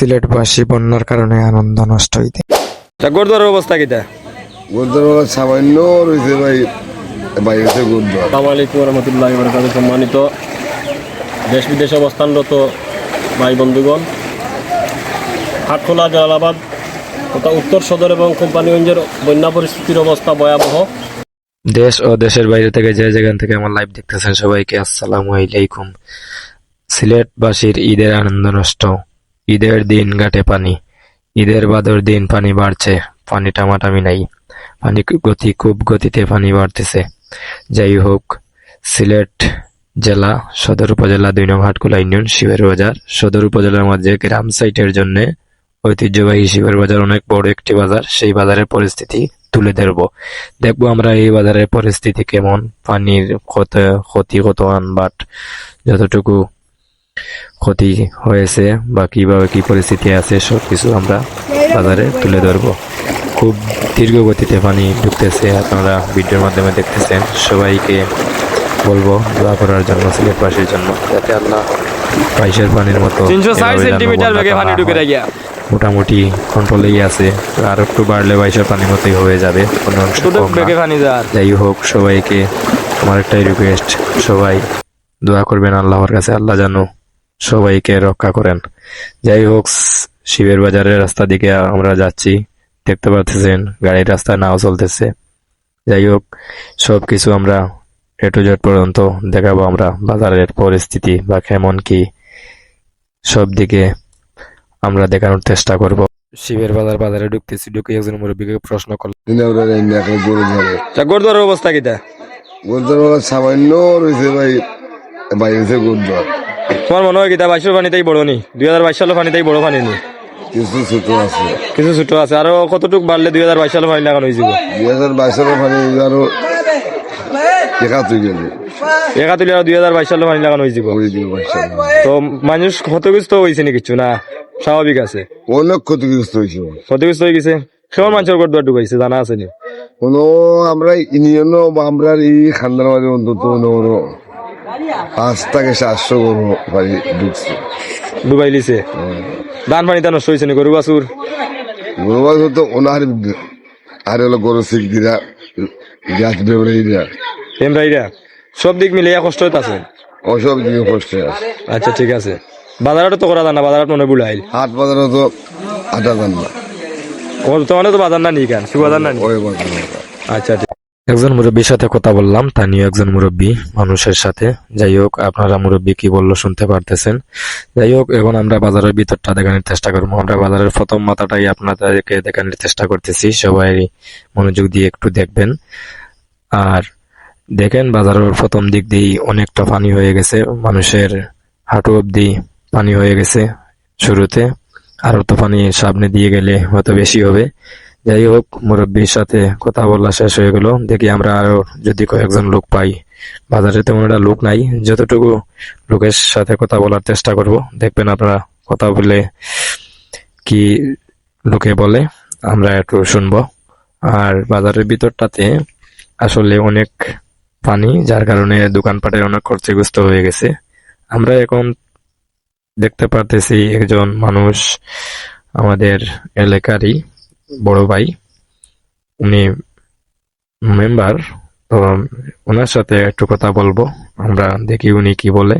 সিলেটবাসী বন্যার কারণে আনন্দ নষ্ট হইতে। তা গুরুদ্বারের অবস্থা কিটা? গুরুদ্বার সামান্য রয়েছে ভাই বাইরেতে গুরুদ্বার আসসালামু আলাইকুম রহমতুল্লাহ বরকাত সম্মানিত দেশ বিদেশে অবস্থানরত ভাই বন্ধুগণ হাটখোলা জালালাবাদ তথা উত্তর সদর এবং কোম্পানিগঞ্জের বন্যা পরিস্থিতির অবস্থা ভয়াবহ। দেশ ও দেশের বাইরে থেকে যে যেখান থেকে আমার লাইভ দেখতেছেন সবাইকে আসসালামু আলাইকুম। সিলেটবাসীর ঈদের আনন্দ নষ্ট। ঈদের দিন ঘাটে পানি। ঈদের বাদর দিন পানি বাড়ছে, পানি টামাটামি নাই। পানি গতি, খুব গতিতে পানি বাড়তেছে। যাই হোক, সিলেট জেলা, সদর উপজেলা দুই নং হাটকুলা ইউনিয়ন, শিবের বাজার। সদর উপজেলার মধ্যে গ্রাম সাইটের জন্য ঐতিহ্যবাহী শিবের বাজার অনেক বড় একটি বাজার। সেই বাজারের পরিস্থিতি তুলে ধরবো। দেখব আমরা এই বাজারের পরিস্থিতি কেমন, পানির কত ক্ষতি কত বাট যতটুকু ক্ষতি হয়েছে বা কীভাবে কি পরিস্থিতি আছে সবকিছু আমরা বাজারে তুলে ধরবো। খুব দীর্ঘ গতিতে পানি ঢুকতেছে আপনারা ভিডিওর মাধ্যমে দেখতেছেন। সবাইকে বলব দোয়া করার জন্য সিলেটবাসীর জন্য যাতে আল্লাহ বাইশের পানির মতো মোটামুটি কন্ট্রোলেই আছে। আর একটু বাড়লে বাইশের পানির মতোই হয়ে যাবে। কোনো যাই হোক সবাইকে আমার একটাই রিকোয়েস্ট সবাই দোয়া করবেন আল্লাহর কাছে। আল্লাহ যেন সবাইকে রক্ষা করেন। যাই হোক শিবের বাজারের রাস্তা দিকে আমরা যাচ্ছি। দেখতে পাচ্ছেন গাড়ির রাস্তা নাও চলতেছে। যাই হোক সব কিছু আমরা এ টু জেড পর্যন্ত দেখাবো আমরা বাজারের পরিস্থিতি বা কেমন কি। সব দিকে আমরা দেখানোর চেষ্টা করব। শিবের বাজার বাজারে ঢুকতেছি ঢুকে একজন মুরব্বীকে প্রশ্ন তা গুরুদ্বারের অবস্থা কিটা? গুরুদ্বার সামান্য রয়েছে ভাই বাইরেতে গুরুদ্বার তোমার মনে হয় কিটা বাইশের পানিতেই বড় নি দুই হাজার বাইশ সালের পানিতেই বড় পানি নি? কিছু ছোট আছে। কিছু ছোট আছে। আরও কতটুক বাড়লে দুই হাজার বাইশ সালের পানি লাগানো হয়েছিল দুই হাজার বাইশের পানি আরও একা তুলে আরও দুই হাজার বাইশ সালের পানি লাগানো হয়েছিল তো মানুষ ক্ষতিগ্রস্ত হয়েছে নি কিছু না? স্বাভাবিক আছে। অনেক ক্ষতিগ্রস্ত হয়েছে ক্ষতিগ্রস্ত হয়ে গেছে। কেমন মানুষের গুরুদ্বার ঢুকাইছে জানা আছে নি? কোনো আমরা ইউনিয়ন বা আমরা এই খান্দার মাঝে অন্তত পাঁচ থেকে সাতশো গরু বাড়ি ঢুকছে। ডুবাই লিছে? ধান পানিতে নষ্ট হয়েছে নি গরু বাছুর? গরু বাছুর তো ওনার আর হলো গরু শিখ দিরা গ্যাস বেবরে দিরা এমরাইরা সব দিক মিলিয়ে কষ্ট ওসব দিকে কষ্ট আছে আচ্ছা ঠিক আছে। বাজারটা তো করা জানা বাজারত মনে বুড়াইল হাট বাজারে তো আটা জান না। বর্তমানে তো বাজার না নি কেন সু না নি আচ্ছা একজন মুরব্বীর সাথে কথা বললাম স্থানীয় একজন মুরব্বী মানুষের সাথে। যাই হোক, আপনারা মুরব্বী কি বলল শুনতে পারতেছেন। যাই হোক, এখন আমরা বাজারের ভিতরটা দেখানোর চেষ্টা করব। আমরা বাজারের প্রথম মাথাটাই আপনাদেরকে দেখানোর চেষ্টা করতেছি। সবাই মনোযোগ দিয়ে একটু দেখবেন। আর দেখেন, বাজারের প্রথম দিক দিয়েই অনেকটা পানি হয়ে গেছে। মানুষের হাঁটু অব্দি পানি হয়ে গেছে শুরুতে। আরও তো পানি সামনে দিয়ে গেলে হয়তো বেশি হবে। যাই হোক মুরব্বীর সাথে কথা বলা শেষ হয়ে গেল। দেখি আমরা আরও যদি কয়েকজন লোক পাই। বাজারে তেমন একটা লোক নাই। যতটুকু লোকের সাথে কথা বলার চেষ্টা করব। দেখবেন আপনারা কথা বলে কি লোকে বলে, আমরা একটু শুনব। আর বাজারের ভিতরটাতে আসলে অনেক পানি, যার কারণে দোকানপাটের অনেক ক্ষতিগ্রস্ত হয়ে গেছে। আমরা এখন দেখতে পারতেছি একজন মানুষ আমাদের এলাকারই বড় ভাই, উনি মেম্বার তো ওনার সাথে একটু কথা বলব, আমরা দেখি উনি কি বলে,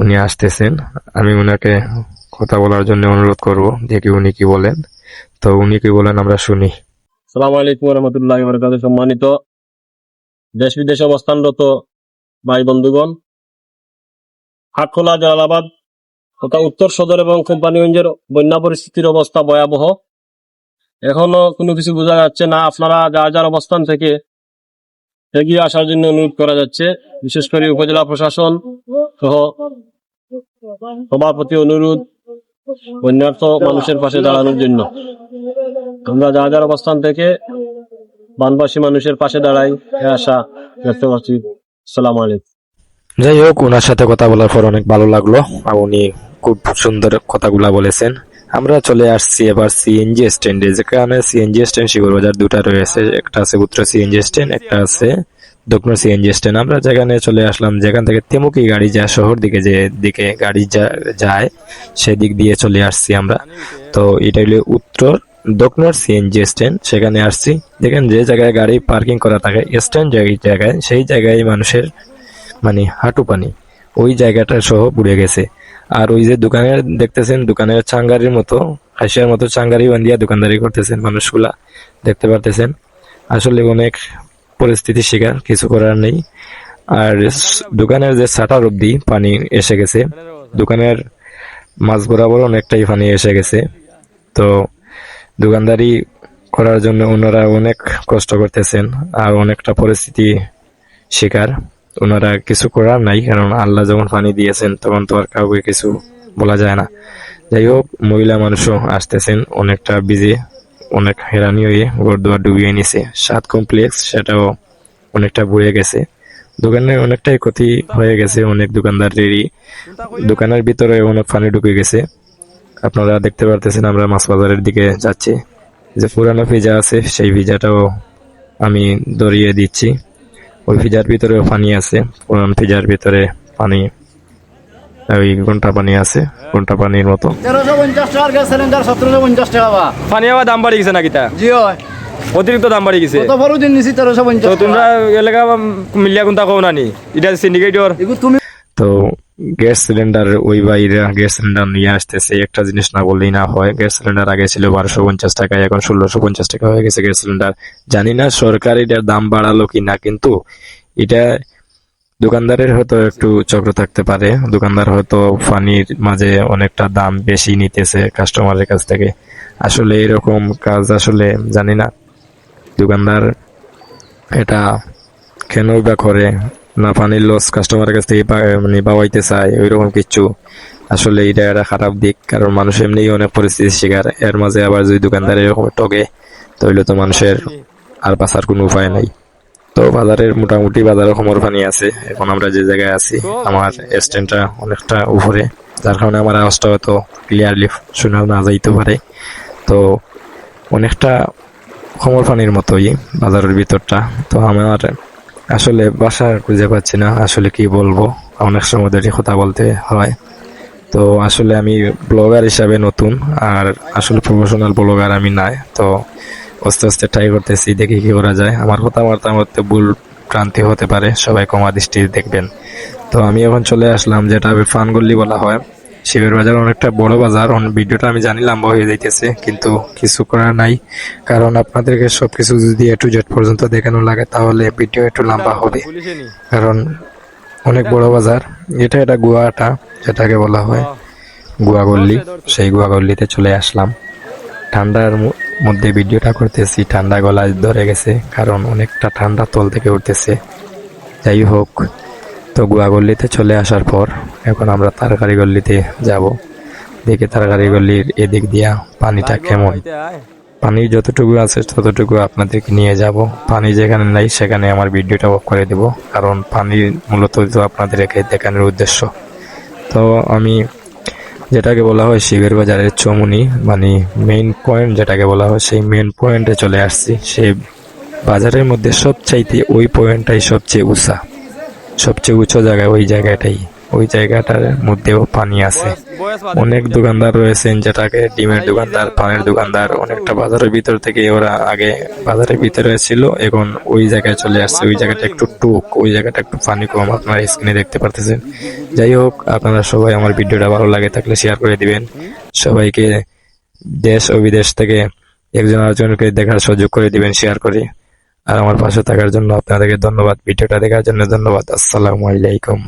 উনি আসতেছেন, আমি উনাকে কথা বলার জন্য অনুরোধ করব, দেখি উনি কি বলেন, তো উনি কি বলেন আমরা শুনি। আসসালামু আলাইকুম রহমতুল্লাহ সম্মানিত দেশ বিদেশে অবস্থানরত ভাই বন্ধুগণ, হাটখোলা, জালালাবাদ তথা উত্তর সদর এবং কোম্পানিগঞ্জের বন্যা পরিস্থিতির অবস্থা ভয়াবহ। এখনও কোনো কিছু বোঝা যাচ্ছে না। আপনারা যার যার অবস্থান থেকে এগিয়ে আসার জন্য অনুরোধ করা যাচ্ছে। বিশেষ করে উপজেলা প্রশাসন সহ সভাপতি অনুরোধ বন্যার্থ মানুষের পাশে দাঁড়ানোর জন্য। আমরা যার যার অবস্থান থেকে বানবাসী মানুষের পাশে দাঁড়াই আশা ব্যক্ত করছি। সালাম যাই হোক, ওনার সাথে কথা বলার পর অনেক ভালো লাগল। আর উনি খুব সুন্দর কথাগুলা বলেছেন। আমরা চলে আসছি এবার সিএনজি স্ট্যান্ডে যেখানে সিএনজি স্ট্যান্ড শিবর বাজার দুটা রয়েছে। একটা আছে উত্তর সিএনজি স্ট্যান্ড একটা আছে দক্ষিণ সিএনজি স্ট্যান্ড আমরা যেখানে চলে আসলাম, যেখান থেকে তেমুকি গাড়ি যায়, শহর দিকে যে দিকে গাড়ি যা- যায়, সেদিক দিয়ে চলে আসছি আমরা। তো এটা হলো উত্তর, দক্ষিণ সিএনজি স্ট্যান্ড সেখানে আসছি। দেখেন যে জায়গায় গাড়ি পার্কিং করা থাকে স্ট্যান্ড যে জায়গায়, সেই জায়গায় মানুষের মানে হাঁটু পানি, ওই জায়গাটা সহ পুড়ে গেছে। আর ওই যে দোকানের দেখতেছেন, দোকানের চাঙ্গারির মতো, হাসিয়ার মতো চাঙ্গারি বান্ধিয়া দোকানদারি করতেছেন মানুষগুলা, দেখতে পারতেছেন। আসলে অনেক পরিস্থিতির শিকার, কিছু করার নেই। আর দোকানের যে শাটার অব্দি পানি এসে গেছে, দোকানের মাঝ বরাবর অনেকটাই পানি এসে গেছে। তো দোকানদারি করার জন্য ওনারা অনেক কষ্ট করতেছেন, আর অনেকটা পরিস্থিতি শিকার। ওনারা কিছু করার নাই, কারণ আল্লাহ যখন পানি দিয়েছেন, তখন তো আর কাউকে কিছু বলা যায় না। যাই হোক, মহিলা মানুষও আসতেছেন, অনেকটা বিজে অনেক হেরানি হয়ে ঘরদুয়ার ডুবিয়ে নিছে। সাত কমপ্লেক্স সেটাও অনেকটা বুড়ে গেছে। দোকানে অনেকটাই ক্ষতি হয়ে গেছে, অনেক দোকানদারেরই দোকানের ভিতরে অনেক পানি ঢুকে গেছে। আপনারা দেখতে পারতেছেন, আমরা মাছ বাজারের দিকে যাচ্ছি। যে পুরানো পিজা আছে, সেই পিজাটাও আমি দরিয়ে দিচ্ছি। ওই ফিজার ভিতরে পানি আছে। পুরানো পিজার ভিতরে পানি ওই ঘণ্টা পানি আছে ঘণ্টা পানির মতো। তেরোশো পঞ্চাশ সিলিন্ডার সতেরোশো পঞ্চাশ টাকা পানি আবার দাম বাড়ি গেছে নাকি তা? জি হয়। অতিরিক্ত দাম বাড়ি গেছে? কত বড় দিন নিছি 1350 তো পঞ্চাশ তোমরা এলাকা মিলিয়া কোনটা কও নানি? এটা সিন্ডিকেটর তুমি তো গ্যাস সিলিন্ডার ওই বাইরা গ্যাস সিলিন্ডার নিয়ে আসতেছে। একটা জিনিস না বললেই না হয়। গ্যাস সিলিন্ডার আগে ছিল বারোশো পঞ্চাশ টাকা, এখন ষোলোশো পঞ্চাশ টাকা হয়ে গেছে গ্যাস সিলিন্ডার। জানি না সরকার এটার দাম বাড়ালো কি না কিন্তু এটা দোকানদারের হয়তো একটু চক্র থাকতে পারে। দোকানদার হয়তো পানির মাঝে অনেকটা দাম বেশি নিতেছে কাস্টমারের কাছ থেকে। আসলে এরকম কাজ আসলে জানি না। দোকানদার এটা কেন বা করে? না পানির লস কাস্টমারের কাছ থেকে মানে পাওয়াইতে চায়, ওইরকম কিছু। আসলে এটা একটা খারাপ দিক, কারণ মানুষ এমনিই অনেক পরিস্থিতির শিকার। এর মাঝে আবার যদি দোকানদার এরকম টকে তাহলে তো মানুষের আর বাঁচার কোনো উপায় নাই। তো বাজারের মোটামুটি বাজারে খমর পানি আছে, এখন আমরা যে জায়গায় আছি, আমার স্ট্যান্ডটা অনেকটা উপরে। যার কারণে আমার আওয়াজটা হয়তো ক্লিয়ারলি শোনা না যাইতে পারে। তো অনেকটা খমর পানির মতোই বাজারের ভিতরটা। তো আমার আসলে বাসা খুঁজে পাচ্ছি না, আসলে কি বলব? অনেক সময় ধরে কথা বলতে হয়। তো আসলে আমি ব্লগার হিসাবে নতুন, আর আসলে প্রফেশনাল ব্লগার আমি নাই। তো আস্তে আস্তে ট্রাই করতেছি, দেখি কি করা যায়। আমার কথা কথাবার্তার মধ্যে ভুল ক্রান্তি হতে পারে, সবাই কমা দৃষ্টি দেখবেন। তো আমি এখন চলে আসলাম, যেটা ফানগল্লি বলা হয়। শিবের বাজার অনেকটা বড় বাজার। ভিডিওটা আমি জানি লম্বা হয়ে যাইতেছে কিন্তু কিছু করার নাই। কারণ আপনাদেরকে সবকিছু যদি এ টু জেড পর্যন্ত দেখানো লাগে তাহলে ভিডিও একটু লম্বা হবে। কারণ অনেক বড় বাজার। এটা এটা গুয়াটা যেটাকে বলা হয় গুয়া গল্লি সেই গুয়া গল্লিতে চলে আসলাম। ঠান্ডার মধ্যে ভিডিওটা করতেছি ঠান্ডা গলায় ধরে গেছে কারণ অনেকটা ঠান্ডা তল থেকে উঠতেছে। যাই হোক। তো গুয়া গল্লিতে চলে আসার পর এখন আমরা তারকারি গল্লিতে যাব। দেখে তারকারি গল্লির এদিক দিয়া পানিটা কেমন। পানি যতটুকু আছে ততটুকু আপনাদেরকে নিয়ে যাব। পানি যেখানে নাই সেখানে আমার ভিডিওটা অফ করে দেব কারণ পানি মূলত তো আপনাদেরকে দেখানোর উদ্দেশ্য। তো আমি যেটাকে বলা হয় শিবের বাজারের চমুনি মানে মেইন পয়েন্ট যেটাকে বলা হয় সেই মেইন পয়েন্টে চলে আসছি। সেই বাজারের মধ্যে সবচাইতে ওই পয়েন্টটাই সবচেয়ে উঁচা। সবচেয়ে উঁচু জায়গা ওই জায়গাটাই। ওই জায়গাটার মধ্যেও পানি আছে। অনেক দোকানদার রয়েছেন যেটাকে ডিমের দোকানদার পানের দোকানদার অনেকটা বাজারের ভিতর থেকে ওরা আগে বাজারের ভিতরে ছিল এখন ওই জায়গায় চলে আসছে। ওই জায়গাটা একটু টুক ওই জায়গাটা একটু পানি কম আপনারা স্ক্রিনে দেখতে পারতেছেন। যাই হোক আপনারা সবাই আমার ভিডিওটা ভালো লাগে থাকলে শেয়ার করে দিবেন। সবাইকে দেশ ও বিদেশ থেকে একজন আরেকজনকে দেখার সুযোগ করে দিবেন শেয়ার করে। আর আমার পাশে থাকার জন্য আপনাদেরকে ধন্যবাদ ভিডিওটা দেখার জন্য ধন্যবাদ। আসসালামু আলাইকুম।